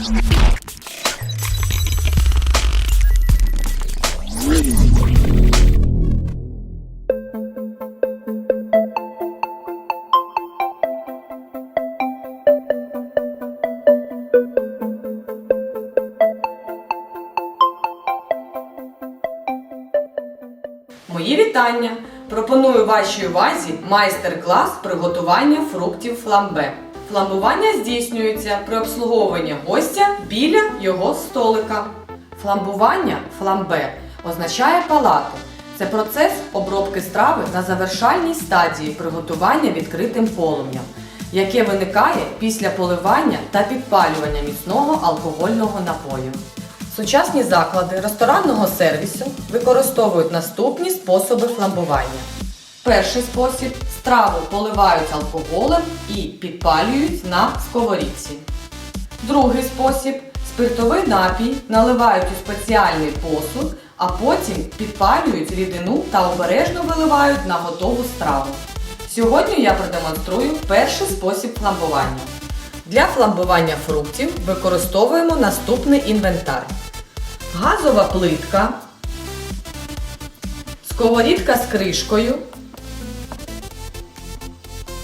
Мої вітання! Пропоную вашій увазі майстер-клас приготування фруктів фламбе. Фламбування здійснюється при обслуговуванні гостя біля його столика. Фламбування фламбе означає палати. Це процес обробки страви на завершальній стадії приготування відкритим полум'ям, яке виникає після поливання та підпалювання міцного алкогольного напою. Сучасні заклади ресторанного сервісу використовують наступні способи фламбування. Перший спосіб страву поливають алкоголем і підпалюють на сковорідці. Другий спосіб спиртовий напій наливають у спеціальний посуд, а потім підпалюють рідину та обережно виливають на готову страву. Сьогодні я продемонструю перший спосіб фламбування. Для фламбування фруктів використовуємо наступний інвентар: газова плитка, сковорідка з кришкою,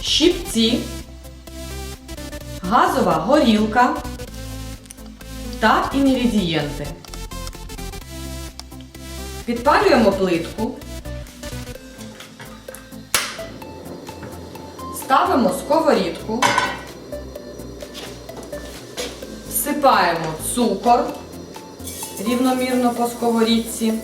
щіпці, газова горілка та інгредієнти. Підпалюємо плитку. Ставимо сковорідку. Всипаємо цукор рівномірно по сковорідці.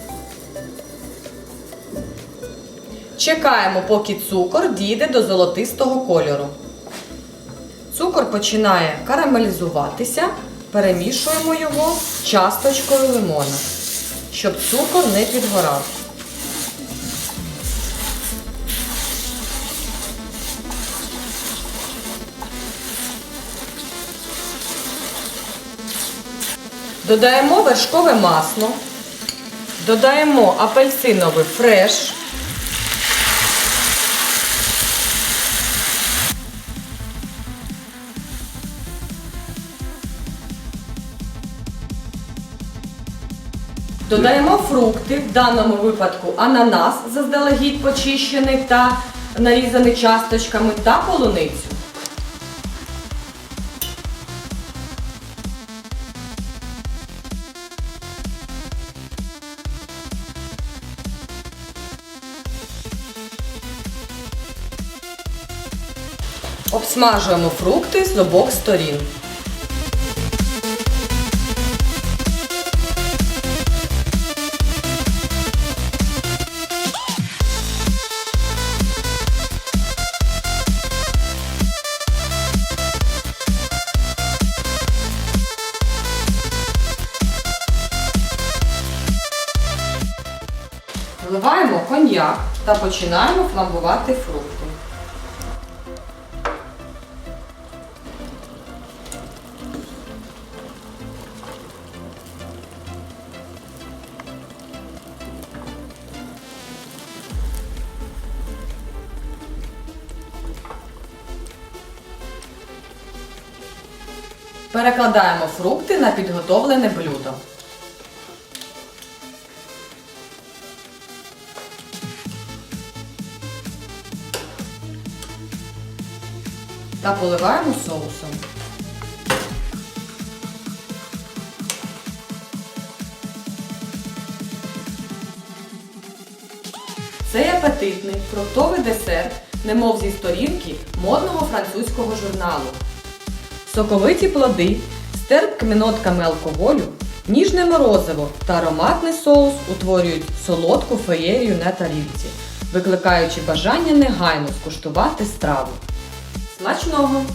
Чекаємо, поки цукор дійде до золотистого кольору. Цукор починає карамелізуватися, перемішуємо його часточкою лимона, щоб цукор не підгорав. Додаємо вершкове масло, додаємо апельсиновий фреш. Додаємо фрукти, в даному випадку ананас заздалегідь почищений та нарізаний часточками та полуницю. Обсмажуємо фрукти з обох сторін. Вливаємо коньяк та починаємо фламбувати фрукти. Перекладаємо фрукти на підготовлене блюдо. Та поливаємо соусом. Цей апетитний фруктовий десерт, немов зі сторінки модного французького журналу. Соковиті плоди з терпкими нотками алкоголю, ніжне морозиво та ароматний соус утворюють солодку феєрію на тарілці, викликаючи бажання негайно скуштувати страву. Смачного!